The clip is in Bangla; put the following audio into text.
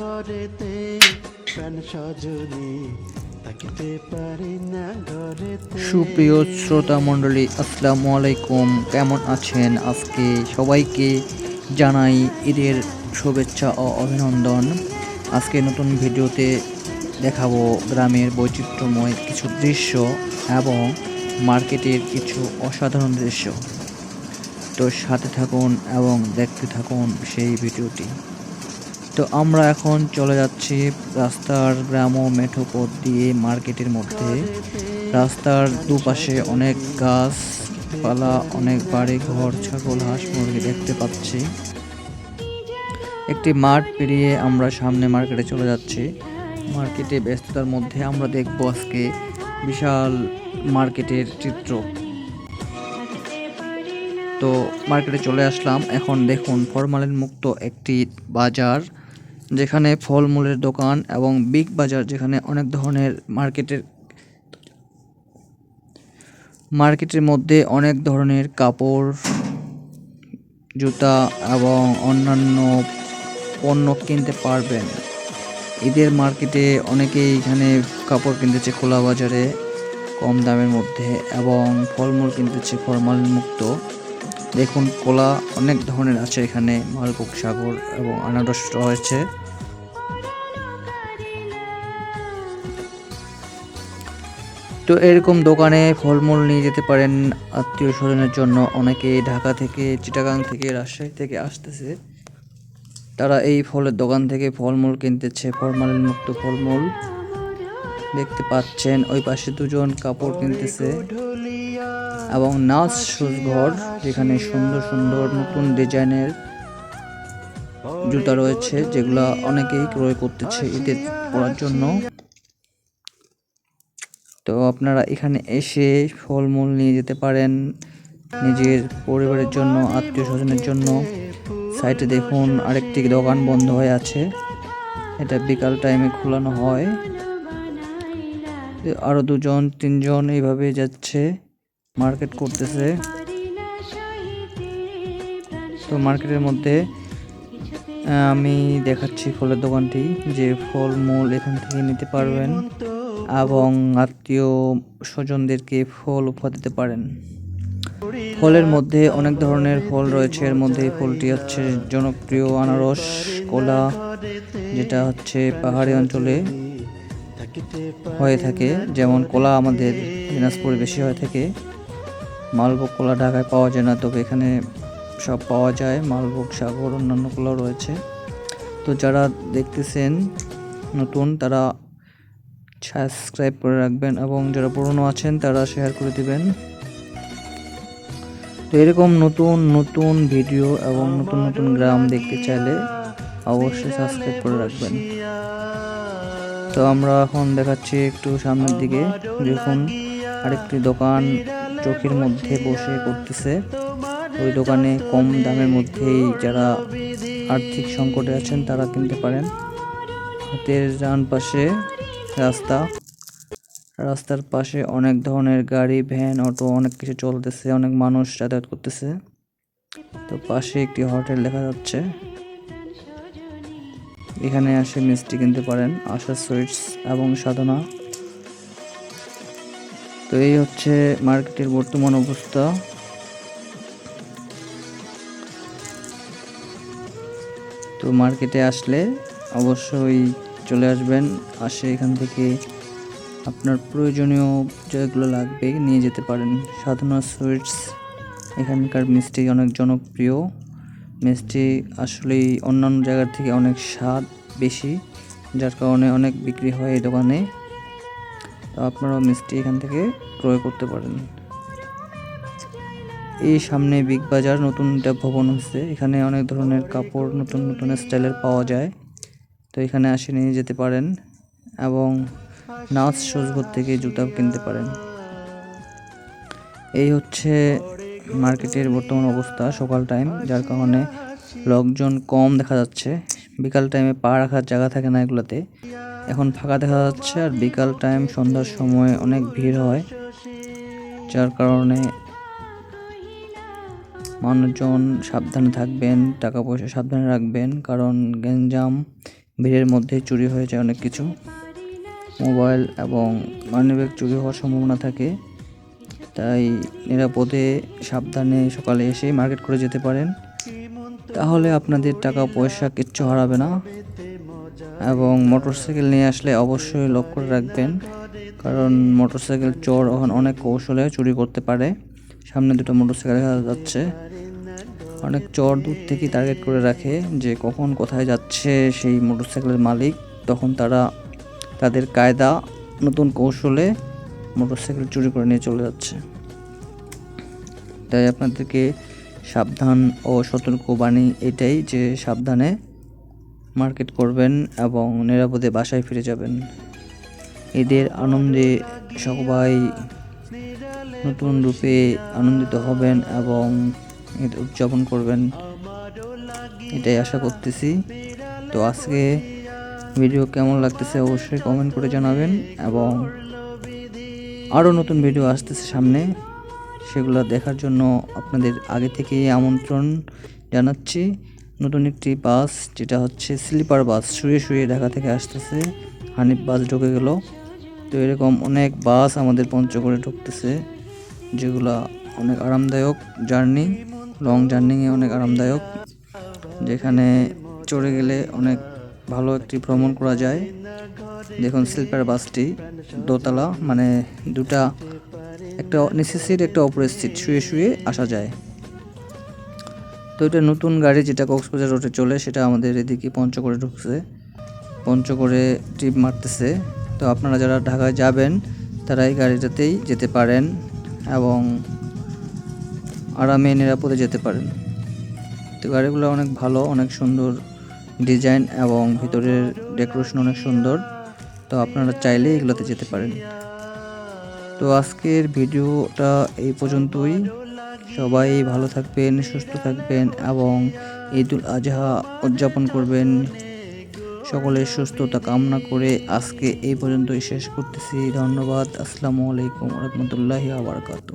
ঘরেতে প্রাণ সজনী থাকিতে পারি না ঘরেতে। সুপ্রিয় শ্রোতা মণ্ডলী, আসসালামু আলাইকুম। কেমন আছেন? আজকে সবাইকে জানাই ঈদের শুভেচ্ছা ও অভিনন্দন। আজকে নতুন ভিডিওতে দেখাবো গ্রামের বৈচিত্র্যময় কিছু দৃশ্য এবং মার্কেটের কিছু অসাধারণ দৃশ্য। তো সাথে থাকুন এবং দেখতে থাকুন সেই ভিডিওটি। তো আমরা এখন চলে যাচ্ছি রাস্তার গ্রাম ও মেঠো পথ দিয়ে মার্কেটের মধ্যে। রাস্তার দুপাশে অনেক গাছপালা, অনেক বাড়ি ঘর, ছাগল, হাঁস, মুরগি দেখতে পাচ্ছি। একটি মাঠ পেরিয়ে আমরা সামনে মার্কেটে চলে যাচ্ছি। মার্কেটে ব্যস্ততার মধ্যে আমরা দেখব আজকে বিশাল মার্কেটের চিত্র। তো মার্কেটে চলে আসলাম। এখন দেখুন, ফরমালিন মুক্ত একটি বাজার, যেখানে ফলমূলের দোকান এবং বিগ বাজার, যেখানে অনেক ধরনের মার্কেটের মার্কেটের মধ্যে অনেক ধরনের কাপড়, জুতা এবং অন্যান্য পণ্য কিনতে পারবেন। ঈদের মার্কেটে অনেকেই এখানে কাপড় কিনতেছে খোলা বাজারে, কম দামের মধ্যে, এবং ফলমূল কিনতেছে ফরমালিন মুক্ত। দেখুন, কলা অনেক ধরনের আছে এখানে, মালভোগ সাগর এবং আনারস রয়েছে। তো এরকম দোকানে ফলমূল নিয়ে যেতে পারেন আত্মীয় স্বজনের জন্য। অনেকে ঢাকা থেকে, চিটাগাং থেকে, রাজশাহী থেকে আসতেছে। তারা এই ফলের দোকান থেকে ফলমূল কিনতেছে ফরমালিন মুক্ত ফলমূল। দেখতে পাচ্ছেন, ওই পাশে দুজন কাপড় কিনতেছে এবং নাচ ঘর যেখানে সুন্দর সুন্দর নতুন ডিজাইনের জুতা রয়েছে, যেগুলা অনেকেই ক্রয় করতেছে ঈদের পরার জন্য। তো আপনারা এখানে এসে ফলমূল নিয়ে যেতে পারেন নিজের পরিবারের জন্য আত্মীয় স্বজনের জন্য। সাইডে দেখুন, আরেকটি দোকান বন্ধ হয়ে আছে। এটা বিকাল টাইমে খোলানো হয়। আরও দুজন, তিনজন এইভাবে যাচ্ছে মার্কেট করতেছে। তো মার্কেটের মধ্যে আমি দেখাচ্ছি ফলের দোকানটি, যে ফলমূল এখান থেকে নিতে পারবেন এবং আত্মীয় স্বজনদেরকে ফল উপহার দিতে পারেন। ফলের মধ্যে অনেক ধরনের ফল রয়েছে, এর মধ্যে ফলটি হচ্ছে জনপ্রিয় আনারস, কলা, যেটা হচ্ছে পাহাড়ি অঞ্চলে। হয়ে থাকে, যেমন কলা আমাদের দিনাজপুরে বেশি হয়ে থাকে। মালভোগ কলা ঢাকায় পাওয়া যায় না, তবে এখানে সব পাওয়া যায়। মালভোগ, সাগর, অন্যান্য কলাও রয়েছে। তো যারা দেখতেছেন নতুন, তারা সাবস্ক্রাইব করে রাখবেন এবং যারা পুরনো আছেন, তারা শেয়ার করে দিবেন। তো এরকম নতুন নতুন ভিডিও এবং নতুন নতুন গ্রাম দেখতে চাইলে অবশ্যই সাবস্ক্রাইব করে রাখবেন। তো আমরা এখন দেখাচ্ছি একটু সামনের দিকে দেখুন আরেকটি দোকান চোখের মধ্যে বসে করতেছে ওই দোকানে কম দামের মধ্যেই যারা আর্থিক সংকটে আছেন, তারা কিনতে পারেন। হাতের ডান পাশে রাস্তা। রাস্তার পাশে অনেক ধরনের গাড়ি, ভ্যান, অটো, অনেক কিছু চলতেছে, অনেক মানুষ যাতায়াত করতেছে। তো পাশে একটি হোটেল দেখা যাচ্ছে। এখানে আসে মিষ্টি কিনতে পারেন, আশা সুইটস এবং সাধনা। তো এই হচ্ছে মার্কেটের বর্তমান অবস্থা। তো মার্কেটে আসলে অবশ্যই চলে আসবেন, আসে এখান থেকে আপনার প্রয়োজনীয় যেগুলো লাগবে নিয়ে যেতে পারেন। সাধনা সুইটস, এখানকার মিষ্টি অনেক জনপ্রিয়। মিষ্টি আসলেই অন্যান্য জায়গার থেকে অনেক স্বাদ বেশি, যার কারণে অনেক বিক্রি হয় এই দোকানে। তো আপনারাও মিষ্টি এখান থেকে ক্রয় করতে পারেন। এই সামনে বিগ বাজার, নতুন একটা ভবন হচ্ছে। এখানে অনেক ধরনের কাপড়, নতুন নতুন স্টাইলের পাওয়া যায়। তো এখানে আসে নিয়ে যেতে পারেন এবং নাচ সজগর থেকে জুতা কিনতে পারেন। এই হচ্ছে মার্কেটের বর্তমান অবস্থা সকাল টাইম যার কারণে লোকজন কম দেখা যাচ্ছে। বিকাল টাইমে পা রাখার জায়গা থাকে না এগুলোতে। এখন ফাঁকা দেখা যাচ্ছে আর বিকাল টাইম সন্ধ্যার সময় অনেক ভিড় হয়, যার কারণে মানুষজন সাবধানে থাকবেন টাকা পয়সা সাবধানে রাখবেন, কারণ গ্যাঞ্জাম ভিড়ের মধ্যে চুরি হয়ে যায় অনেক কিছু। মোবাইল এবং মানিব্যাগ চুরি হওয়ার সম্ভাবনা থাকে। তাই নিরাপদে সাবধানে সকালে এসে মার্কেট করে যেতে পারেন। তাহলে আপনাদের টাকা পয়সা কিচ্ছু হারাবে না। এবং মোটরসাইকেল নিয়ে আসলে অবশ্যই লক্ষ্য করে রাখবেন, কারণ মোটরসাইকেল চোর এখন অনেক কৌশলে চুরি করতে পারে। সামনে দুটো মোটরসাইকেল দেখা যাচ্ছে। অনেক চোর দূর থেকেই টার্গেট করে রাখে যে কখন কোথায় যাচ্ছে সেই মোটরসাইকেলের মালিক। তখন তারা তাদের কায়দা নতুন কৌশলে মোটরসাইকেল চুরি করে নিয়ে চলে যাচ্ছে। তাই আপনাদেরকে সাবধান ও সতর্ক বাণী এটাই যে সাবধানে মার্কেট করবেন এবং নিরাপদে বাসায় ফিরে যাবেন। ঈদের আনন্দে সবাই নতুন রূপে আনন্দিত হবেন এবং ঈদ উদযাপন করবেন। এটাই আশা করতেছি। তো আজকে ভিডিও কেমন লাগতেছে অবশ্যই কমেন্ট করে জানাবেন এবং আরও নতুন ভিডিও আসতেছে সামনে। সেগুলো দেখার জন্য আপনাদের আগে থেকেই আমন্ত্রণ জানাচ্ছি। নতুন একটি বাস, যেটা হচ্ছে স্লিপার বাস, শুয়ে শুয়ে ঢাকা থেকে আসতেছে। হানিফ বাস ঢুকে গেল। তো এরকম অনেক বাস আমাদের পঞ্চগড়ে ঢুকতেছে, যেগুলা অনেক আরামদায়ক জার্নি, লং জার্নিংয়ে অনেক আরামদায়ক। যেখানে চড়ে গেলে অনেক ভালো একটি ভ্রমণ করা যায়। দেখুন স্লিপার বাসটি, দোতলা মানে দুটা, একটা নিচের সিট একটা অপরের সিট শুয়ে শুয়ে আসা যায়। তো এটা নতুন গাড়ি যেটা কক্সবাজার রোডে চলে, সেটা আমাদের এদিকে পঞ্চগড়ে ঢুকছে। পঞ্চগড়ে ট্রিপ মারতেছে। তো আপনারা যারা ঢাকায় যাবেন, তারা এই গাড়িটাতেই যেতে পারেন এবং আরামে, নিরাপদে যেতে পারেন। তো গাড়িগুলো অনেক ভালো, অনেক সুন্দর। ডিজাইন এবং ভিতরের ডেকোরেশন অনেক সুন্দর। তো আপনারা চাইলে এগুলোতে যেতে পারেন। তো আজকের ভিডিওটা এই পর্যন্তই। সবাই ভালো থাকবেন, সুস্থ থাকবেন এবং ঈদুল আজহা উদযাপন করবেন। সকলের সুস্থতা কামনা করে আজকে এই পর্যন্তই শেষ করতেছি। ধন্যবাদ। আসসালামু আলাইকুম রহমতুল্লাহি আবরকাতু